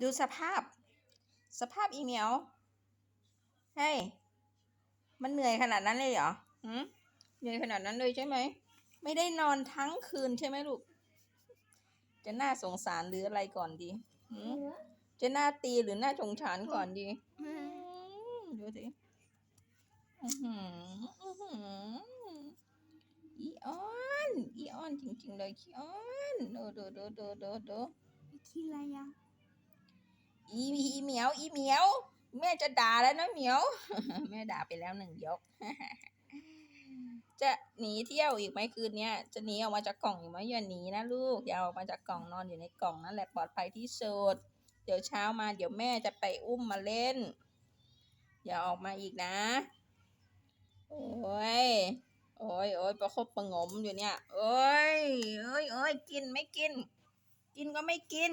ดูสภาพ สภาพอีเมียวเฮ้ยมันเหนื่อยขนาดนั้นเลยเหรอหืมเหนื่อยขนาดนั้นเลยใช่ไหม ไม่ได้นอนทั้งคืนใช่ไหมลูก จะน่าสงสารหรืออะไรก่อนดีหืมจะน่าตีหรือน่าสงสารก่อนดีดูสิอื้อหืออื้อหืออีออนอีออนจริงๆเลยขี้ออนดูดูดูดูดูดูคิดอะไรยัง อีอีเหมียวอีเหมียว แม่จะด่าแล้วนะเหมียว แม่ด่าไปแล้วหนึ่งยก จะหนีเที่ยวอีกไหมคืนเนี้ยจะหนีออกมาจากกล่องอีกไหมอย่าหนีนะลูกอย่าออกมาจากกล่องนอนอยู่ในกล่องนั่นแหละปลอดภัยที่สุดเดี๋ยวเช้ามาเดี๋ยวแม่จะไปอุ้มมาเล่น อย่าออกมาอีกนะ โอ้ยโอ้ยโอ้ยประคบประงมอยู่เนี่ย โอ้ยโอ้ยโอ้ยกินไม่กิน กินก็ไม่กิน